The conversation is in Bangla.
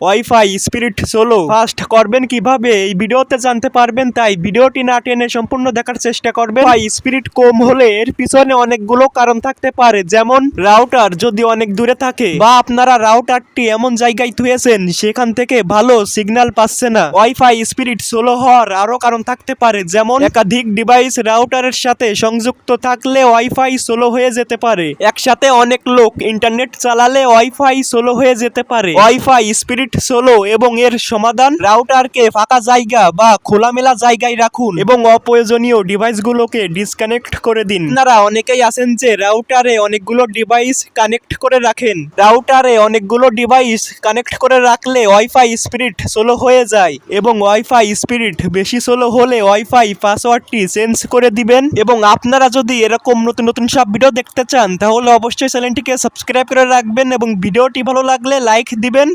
Wifi, spirit, solo. ফাস্ট করবেন কীভাবে? এই ভিডিওতে জানতে পারবেন, তাই ভিডিওটি না টেনে সম্পূর্ণ দেখার চেষ্টা করবেন। ওয়াই স্পিরিট কম হলে এর পিছনে অনেকগুলো কারণ থাকতে পারে, যেমন রাউটার যদি অনেক দূরে থাকে, বা আপনারা রাউটারটি এমন জায়গায় থুয়েছেন সেখান থেকে ভালো সিগন্যাল পাচ্ছে না। ওয়াইফাই, স্পিরিট, সোলো হওয়ার আরও কারণ থাকতে পারে, যেমন একাধিক ডিভাইস রাউটারের সাথে সংযুক্ত থাকলে ওয়াইফাই সোলো হয়ে যেতে পারে। একসাথে অনেক লোক ইন্টারনেট চালালে ওয়াইফাই সোলো হয়ে যেতে পারে। ওয়াইফাই, স্পিরিট সোলো এবং এর সমাধান রাউটারকে ফাঁকা জায়গা বা খোলামেলা জায়গায় রাখুন এবং অপ্রয়োজনীয় ডিভাইসগুলোকে ডিসকানেক্ট করে দিন। আপনারা অনেকেই আছেন যে রাউটারে অনেকগুলো ডিভাইস কানেক্ট করে রাখেন। রাউটারে অনেকগুলো ডিভাইস কানেক্ট করে রাখলে ওয়াইফাই স্পিরিট সোলো হয়ে যায় এবং ওয়াইফাই স্পিরিট বেশি সোলো হলে ওয়াইফাই পাসওয়ার্ডটি চেঞ্জ করে দিবেন এবং আপনারা যদি এরকম নতুন নতুন সব ভিডিও দেখতে চান, তাহলে অবশ্যই চ্যানেলটিকে সাবস্ক্রাইব করে রাখবেন এবং ভিডিওটি ভালো লাগলে লাইক দিবেন।